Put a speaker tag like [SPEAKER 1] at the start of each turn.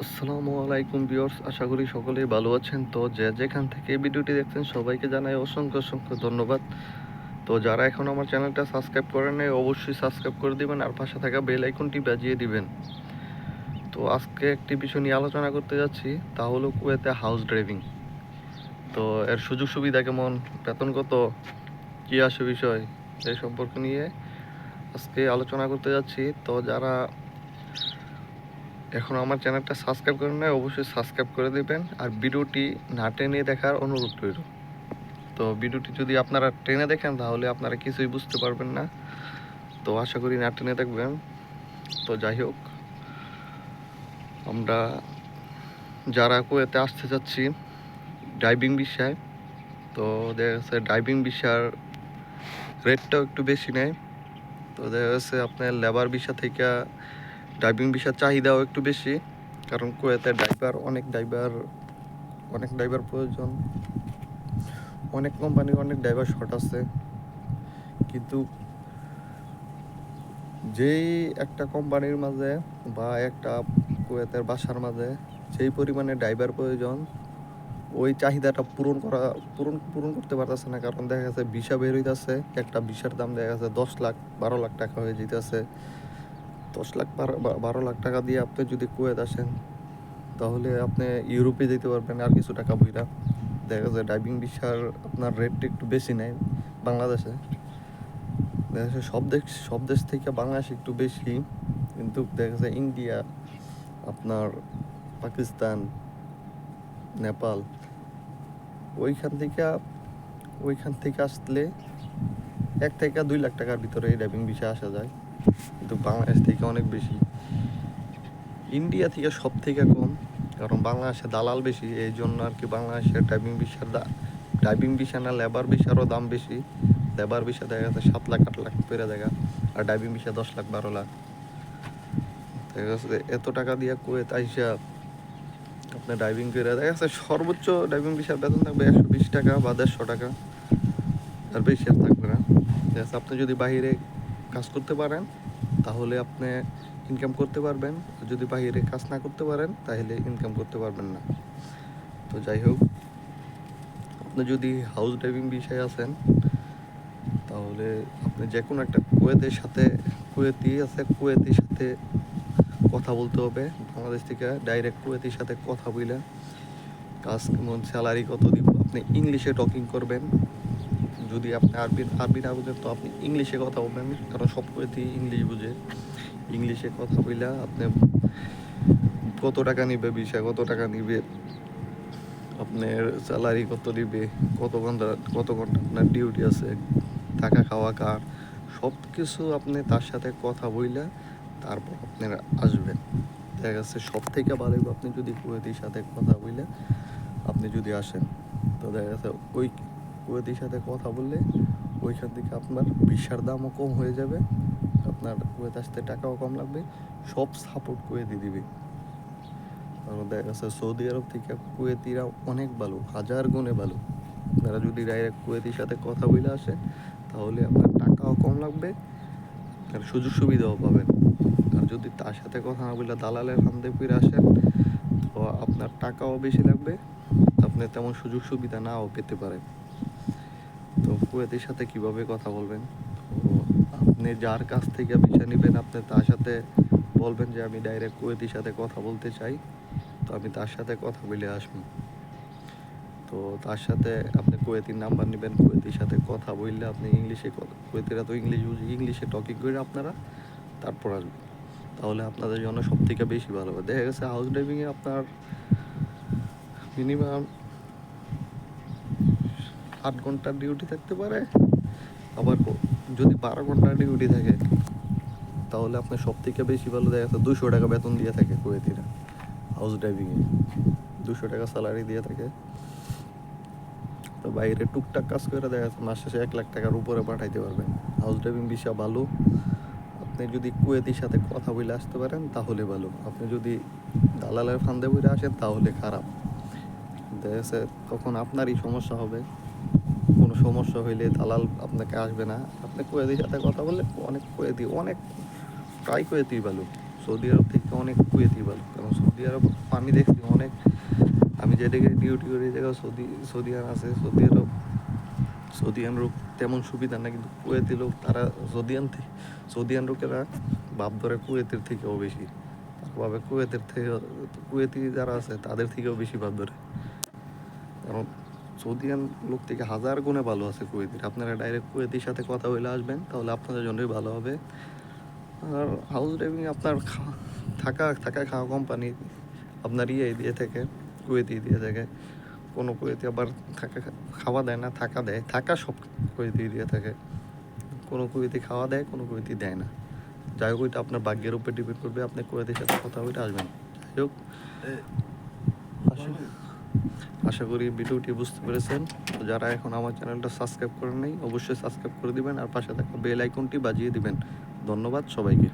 [SPEAKER 1] আসসালামু আলাইকুম ভিউয়ার্স, আশা করি সকলেই ভালো আছেন। তো যে যেখান থেকে ভিডিওটি দেখছেন, সবাইকে জানাই অসংখ্য অসংখ্য ধন্যবাদ। তো যারা এখন আমার চ্যানেলটা সাবস্ক্রাইব করেন নাই, অবশ্যই সাবস্ক্রাইব করে দিবেন আর পাশে থাকা বেল আইকনটি বাজিয়ে দিবেন। তো আজকে একটি বিষয় নিয়ে আলোচনা করতে যাচ্ছি, তা হলো কুয়েতে হাউস ড্রাইভিং। তো এর সুযোগ সুবিধা কেমন বেতন কত কী আসে বিষয় এই সম্পর্কে নিয়ে আজকে আলোচনা করতে যাচ্ছি। তো যারা এখন আমার চ্যানেলটা সাবস্ক্রাইব করেন নাই, অবশ্যই সাবস্ক্রাইব করে দিবেন। আর ভিডিওটি না টেনে দেখার অনুরোধ রইল। তো ভিডিওটি যদি আপনারা টেনে দেখেন, তাহলে আপনারা কিছুই বুঝতে পারবেন না। তো আশা করি না টেনে দেখবেন। তো যাই হোক, আমরা যারা কুয়েতে আসতে চাচ্ছি ড্রাইভিং বিষয়, তো দেখা যাচ্ছে ড্রাইভিং বিষয়ার রেটটাও একটু বেশি নেয়। তো দেখা যাচ্ছে আপনার লেবার বিষয় থেকে ড্রাইভিং বিষয়ের চাহিদাও একটু বেশি, কারণ কুয়েতে ড্রাইভার অনেক ড্রাইভার অনেক ড্রাইভার প্রয়োজন। অনেক কোম্পানির অনেক ড্রাইভার শর্ট আছে। কিন্তু যেই একটা কোম্পানির মাঝে বা একটা কুয়েতের বাসার মাঝে যেই পরিমাণে ড্রাইভার প্রয়োজন, ওই চাহিদাটা পূরণ করা, পূরণ পূরণ করতে পারতেছে না। কারণ দেখা যাচ্ছে ভিসা বের হইতেছে, একটা ভিসার দাম দেখা যাচ্ছে দশ লাখ, বারো লাখ টাকা হয়ে যেতেছে দশ লাখ বারো লাখ টাকা দিয়ে আপনি যদি কুয়েত আসেন, তাহলে আপনি ইউরোপে যেতে পারবেন, আর কিছু টাকা বইরা দেখা যায় ড্রাইভিং ভিসার আপনার রেটটা একটু বেশি নেয় বাংলাদেশে। দেখা যাচ্ছে সব দেশ সব দেশ থেকে বাংলাদেশ একটু বেশি, কিন্তু দেখা যায় ইন্ডিয়া, আপনার পাকিস্তান, নেপাল, ওইখান থেকে ওইখান থেকে আসলে এক থেকে দুই লাখ টাকার ভিতরে এই ড্রাইভিং ভিসা আসা যায়। কিন্তু বাংলাদেশ থেকে অনেক বেশি। ইন্ডিয়া থেকে সব থেকে কম, কারণ বাংলাদেশে দালাল বেশি এই জন্য আর কি বাংলাদেশের ড্রাইভিং ভিসার দা ড্রাইভিং ভিসা না লেবার ভিসারও দাম বেশি। লেবার ভিসা দেখা যাচ্ছে সাত লাখ, আট লাখ পেরে দেখা আর ড্রাইভিং ভিসা দশ লাখ, বারো লাখ। দেখা যাচ্ছে এত টাকা দিয়ে কুয়েত আইসা আপনার ড্রাইভিং করে, দেখা যাচ্ছে সর্বোচ্চ ড্রাইভিং ভিসার বেতন থাকবে একশো বিশ টাকা বা দেড়শো টাকা, আর বেশি আর থাকবে না। দেখা যাচ্ছে আপনি যদি বাইরে কাজ করতে পারেন, তাহলে আপনি ইনকাম করতে পারবেন। যদি বাইরে কাজ না করতে পারেন, তাহলে ইনকাম করতে পারবেন না। তো যাই হোক, আপনি যদি হাউস ড্রাইভিং বিষয়ে আছেন, তাহলে আপনি যে কোনো একটা কুয়েতের সাথে, কুয়েতি আছে, কুয়েতির সাথে কথা বলতে হবে। বাংলাদেশ থেকে ডাইরেক্ট কুয়েতির সাথে কথা বলে কাজ কেমন স্যালারি কত দিব, আপনি ইংলিশে টকিং করবেন। যদি আপনি আরবি আরবি না বুঝেন, তো আপনি ইংলিশে কথা বলবেন। কারণ সব কুয়েতি ইংলিশ বুঝে। ইংলিশে কথা বইলা আপনি কত টাকা নিবে বিষয়, কত টাকা নিবে, আপনার স্যালারি কত দিবে কত ঘণ্টা কত ঘণ্টা আপনার ডিউটি আছে, থাকা খাওয়া কার সব কিছু আপনি তার সাথে কথা বইলা তারপর আপনারা আসবেন। দেখা যাচ্ছে সব থেকে ভালো আপনি যদি কুয়েতির সাথে কথা বইলে আপনি যদি আসেন, তো দেখা যাচ্ছে ওই কুয়েতির সাথে কথা বললে ওইখান থেকে আপনার ভিসার দামও কম হয়ে যাবে, আপনার কুয়েত আসতে টাকাও কম লাগবে, সব সাপোর্ট কুয়েতি দিবে। কারণ দেখা যাচ্ছে সৌদি আরব থেকে কুয়েতিরা অনেক ভালো, হাজার গুণে ভালো। আপনারা যদি ডাইরেক্ট কুয়েতির সাথে কথা বলে আসেন তাহলে আপনার টাকাও কম লাগবে, আর সুযোগ সুবিধাও পাবেন। আর যদি তার সাথে কথা না বলে দালালের ফান্দে ফিরে আসেন, তো আপনার টাকাও বেশি লাগবে, আপনি তেমন সুযোগ সুবিধা নাও পেতে পারেন। কুয়েতের সাথে কীভাবে কথা বলবেন? আপনি যার কাছ থেকে বিষয় নেবেন, আপনি তার সাথে বলবেন যে আমি ডাইরেক্ট কুয়েতির সাথে কথা বলতে চাই। তো আমি তার সাথে কথা বলে আসব। তো তার সাথে আপনি কুয়েতির নাম্বার নেবেন, কুয়েতির সাথে কথা বললে আপনি ইংলিশে কুয়েতিরা তো ইংলিশ বুঝে, ইংলিশে টকিং করে আপনারা তারপর আসবেন। তাহলে আপনাদের জন্য সব থেকে বেশি ভালো হবে। দেখা গেছে হাউস ড্রাইভিংয়ে আপনার মিনিমাম আট ঘণ্টার ডিউটি থাকতে পারে। আবার যদি বারো ঘণ্টার ডিউটি থাকে, তাহলে আপনার সব থেকে বেশি ভালো দেখা যাচ্ছে দুশো টাকা বেতন দিয়ে থাকে কুয়েতিরা হাউস ড্রাইভিংয়ে দুশো টাকা স্যালারি দিয়ে থাকে। তো বাইরে টুকটাক কাজ করে দেখা যাচ্ছে, মাস শেষে এক লাখ টাকার উপরে পাঠাইতে পারবেন। হাউস ড্রাইভিং বিষয় ভালো। আপনি যদি কুয়েতির সাথে কথা বলে আসতে পারেন, তাহলে ভালো। আপনি যদি দালালের ফান্দে বলে আসেন, তাহলে খারাপ। দেখা যাচ্ছে তখন আপনারই সমস্যা হবে। কোনো সমস্যা হইলে দালাল আপনাকে আসবে না। আপনি কুয়েতির সাথে কথা বললে অনেক কুয়েতি অনেক প্রায় কুয়েতি ভালো। সৌদি আরব থেকে অনেক কুয়েতি ভালো। কারণ সৌদি আরব আমি দেখছি অনেক, আমি যেদিকে ডিউটি করি জায়গায় সৌদি সৌদি আরব আছে, সৌদি আরব সৌদি লোক তেমন সুবিধা না কিন্তু কুয়েতি লোক তারা সৌদিয়ান থেকে সৌদিয়ান লোকেরা ভাব ধরে কুয়েতের থেকেও বেশি। ভাবে কুয়েতের থেকে কুয়েতি যারা আছে তাদের থেকেও বেশি ভাব ধরে। কারণ সৌদিয়ান লোক থেকে হাজার গুণে ভালো আছে কুয়েতির আপনারা ডাইরেক্ট কুয়েতির সাথে কথা বলে আসবেন, তাহলে আপনাদের জন্যই ভালো হবে। আর হাউস ড্রাইভিং আপনার থাকা থাকা খাওয়া কোম্পানি আপনার ইয়ে দিয়ে থাকে, কুয়েতি দিয়ে থাকে। কোনো কুয়েতি আবার থাকা খাওয়া দেয় না, থাকা দেয়। থাকা সব কুয়েতি দিয়ে থাকে। কোনো কুয়েতি খাওয়া দেয়, কোনো কুয়েতি দেয় না। যাই হোক, ওইটা আপনার ভাগ্যের উপর ডিপেন্ড করবে। আপনি কুয়েতির সাথে কথা বলে আসবেন। যাই হোক। আশা করি ভিডিওটি বুঝতে পেরেছেন। তো যারা এখন আমার চ্যানেলটা সাবস্ক্রাইব করেন নাই, অবশ্যই সাবস্ক্রাইব করে দিবেন আর পাশে থাকা বেল আইকনটি বাজিয়ে দিবেন। ধন্যবাদ সবাইকে।